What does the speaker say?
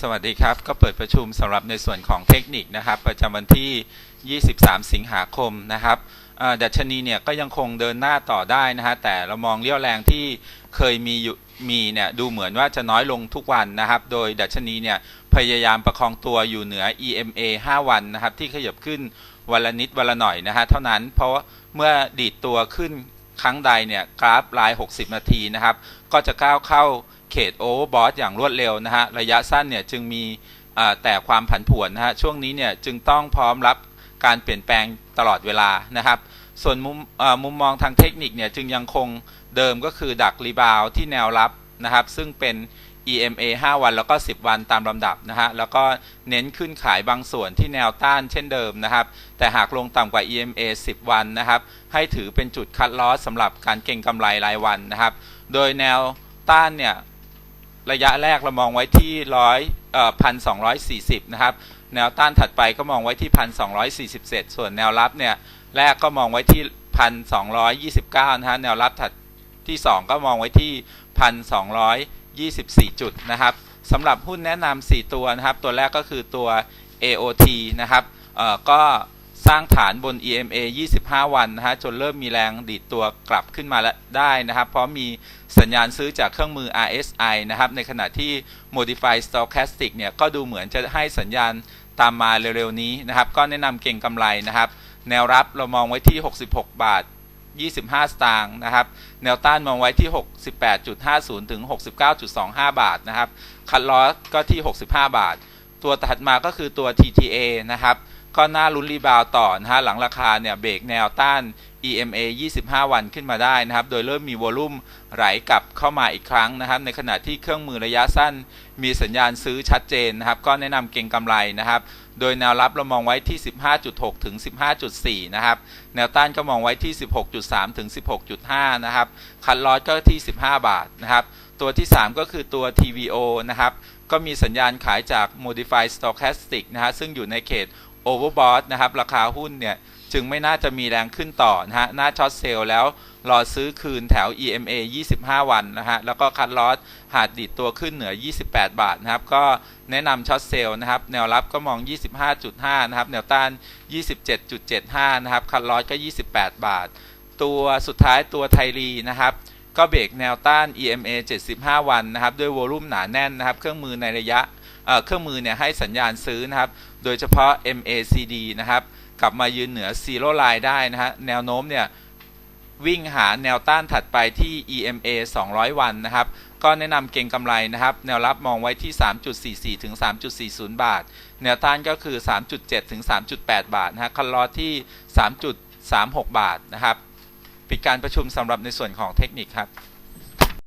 สวัสดีครับ ก็เปิดประชุมสำหรับในส่วนของเทคนิคนะครับ ประจำวันที่ 23 สิงหาคมนะครับดัชนีเนี่ยก็ยังคงเดินหน้าต่อได้นะฮะแต่เรามองเรี่ยวแรงที่เคยมีอยู่มีเนี่ยดูเหมือนว่าจะน้อยลงทุกวันนะครับ โดยดัชนีเนี่ยพยายามประคองตัวอยู่เหนือ EMA 5 วันนะครับ ที่ขยับขึ้นวันละนิดวันละหน่อยนะฮะเท่านั้นเพราะว่าเมื่อดีดตัวขึ้นครั้งใดเนี่ยกราฟราย 60 นาทีนะครับ ก็จะก้าวเข้า เขตโอเวอร์บอทอย่างรวดเร็วนะฮะระยะสั้นเนี่ยจึงมีแต่ความผันผวนนะฮะช่วงนี้เนี่ยจึงต้องพร้อมรับการเปลี่ยนแปลงตลอดเวลานะครับ ส่วนมุมมุมมองทางเทคนิคเนี่ยจึงยังคงเดิมก็คือดักรีบาวที่แนวรับนะครับ ซึ่งเป็น EMA 5 วันแล้วก็ 10 วันตามลำดับนะฮะแล้วก็เน้นขึ้นขายบางส่วนที่แนวต้านเช่นเดิมนะครับ แต่หากลงต่ำกว่า EMA 10 วันนะครับ ให้ถือเป็นจุดคัดลอสสำหรับการเก็งกำไรรายวันนะครับ โดยแนวต้านเนี่ย ระยะแรกเรามองไว้ที่ร้อยเอ่อพันสองร้อยสี่สิบนะครับ แนวต้านถัดไปก็มองไว้ที่พันสองร้อยสี่สิบเส่วนแนวรับเนี่ยแรกก็มองไว้ที่พันสองร้อยยี่สิบเก้านะฮะแนวรับถัดที่สองก็มองไว้ที่พันสองร้อยยี่สิบสี่จุดนะครับสำหรับหุ้นแนะนำสี่ตัวนะครับ ตัวแรกก็คือตัว AOT นะครับเอ่อก็ สร้างฐานบน EMA 25 วันนะฮะจนเริ่มมีแรงดีดตัวกลับขึ้นมาแล้วได้นะครับ เพราะมีสัญญาณซื้อจากเครื่องมือ RSI นะครับ ในขณะที่ Modified Stochastic เนี่ย ก็ดูเหมือนจะให้สัญญาณตามมาเร็วๆนี้นะครับ ก็แนะนำเก่งกำไรนะครับ แนวรับเรามองไว้ที่ 66 บาท 25 สตางค์นะครับ แนวต้านมองไว้ที่ 68.50 ถึง 69.25 บาทนะครับ คัดลอสก็ที่ 65 บาท ตัวถัดมาก็คือตัว TTA นะครับ ก็น่าลุ้นรีบาวต่อนะฮะหลังราคาเนี่ยเบรกแนวต้าน EMA 25 วันขึ้นมาได้นะครับ โดยเริ่มมีวอลุ่มไหลกลับเข้ามาอีกครั้งนะครับ ในขณะที่เครื่องมือระยะสั้น มีสัญญาณซื้อชัดเจนนะครับ ก็แนะนำเก็งกำไรนะครับ โดยแนวรับเรามองไว้ที่ 15.6 ถึง 15.4 นะครับ แนวต้านก็มองไว้ที่ 16.3 ถึง 16.5 นะครับ คันลอสก็ที่ 15 บาทนะครับ ตัวที่ 3 ก็คือตัว TVO นะครับ ก็มีสัญญาณขายจาก Modified Stochastic นะฮะ ซึ่งอยู่ในเขต Overbought นะครับ ราคาหุ้นเนี่ยจึงไม่น่าจะมีแรงขึ้นต่อนะฮะน้าช็อตเซลล์แล้ว รอซื้อคืนแถว EMA 25 วันนะฮะ แล้วก็คัดลอสหากดีดตัวขึ้นเหนือ 28 บาทนะครับ ก็แนะนำช็อตเซลล์นะครับ แนวรับก็มอง 25.5 นะครับ แนวต้าน 27.75 นะครับ คัดลอสก็ 28 บาท ตัวสุดท้ายตัวไทรีนะครับ ก็เบรกแนวต้าน EMA 75 วันนะครับ ด้วยวอลุ่มหนาแน่นนะครับ เครื่องมือในระยะเเครื่องมือเนี่ยให้สัญญาณซื้อนะครับ โดยเฉพาะ MACD นะครับ กลับมายืนเหนือซีโร่ไลน์ได้นะฮะ แนวโน้มเนี่ย วิ่งหาแนวต้านถัดไปที่ EMA 200 วันนะครับ ก็แนะนำเก็งกำไรนะครับ แนวรับมองไว้ที่ 3.44 ถึง 3.40 บาท แนวต้านก็คือ 3.7 ถึง 3.8 บาทนะฮะคันรอที่ 3.36 บาทนะครับ ปิดการประชุมสำหรับในส่วนของเทคนิคครับ